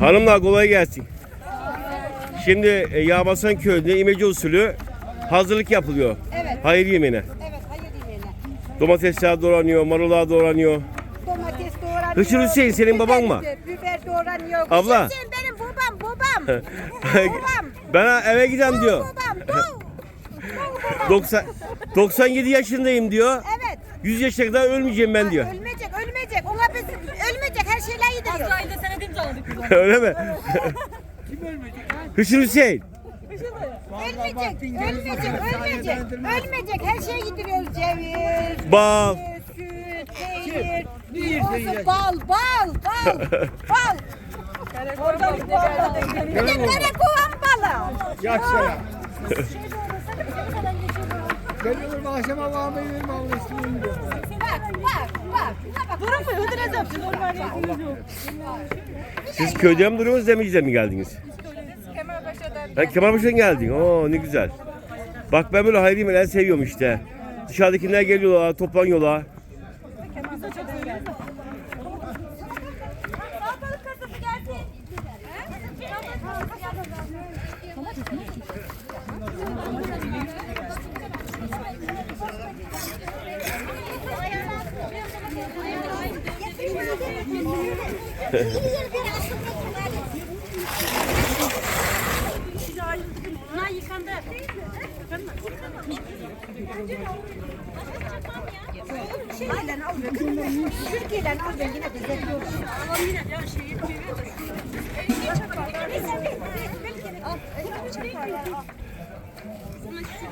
Hanımlar kolay gelsin. Şimdi e, Yağbasan köyünde imece usulü hazırlık yapılıyor. Evet. Hayır yemeğine. Evet, hayır yemeğine. Domatesler doğranıyor, marullar doğranıyor. Domates doğranıyor. Hışır Hüseyin, senin baban mı? Biber, biber doğranıyor. Abla. Hüseyin benim babam, babam. babam. ben eve gideceğim diyor. Babam, babam. 90 97 yaşındayım diyor. Evet. 100 yaşına kadar ölmeyeceğim ben diyor. Ölmeyecek. Ölmeyecek. Azrail'de senet imzaladık biz. Öyle mi? Hışır Hüseyin. Ölmeyecek, ölmeyecek, ölmeyecek. Ölmeyecek. Her şeyi yediriyoruz. Ceviz, Bal. süt, peynir, olsun, bal, bal, bal, bal. Organik bal. Bir de karakovan balı. Yaşa. Olur akşama bağlayı verim Allah Durun mu? Siz normal yok. Siz köyde mi duruyorsunuz Demirci'de mi geldiniz? Kemalpaşa'dan. Ha Kemalpaşa'dan geldin. Oo ne güzel. Bak ben böyle hayri melen seviyorum işte. Dışarıdakiler geliyorlar, toplanıyorlar. Bunlar yıkandı. Şeyle al ben. Türkiye'den al ben yine de zevkliyorum. Ama yine ya şey yetmiyor. Sana şu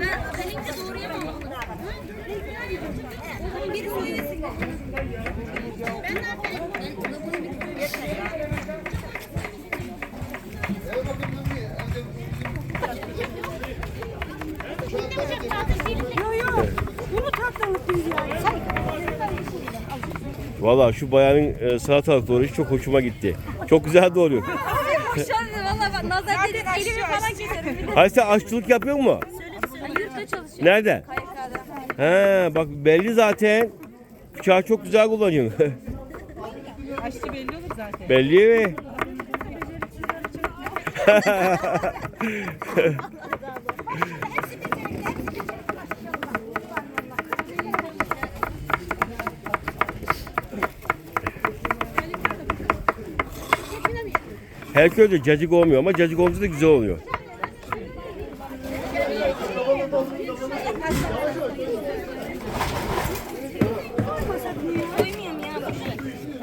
Ben özellikle doğrayamam. Bir söylesin. Ben ne yapayım? Valla şu bayanın e, salatalık doğrayışı çok hoşuma gitti. Çok güzel doğruyor. Valla bak nazar dedim elimi falan keserim. Hayır sen aşçılık yapıyor mu? Yurtta çalışıyorum. Nerede? He bak belli zaten. Bıçağı çok güzel kullanıyorsun. Aşçı belli olur zaten. belli mi? Her köyde cacık olmuyor ama cacık olunca da güzel oluyor.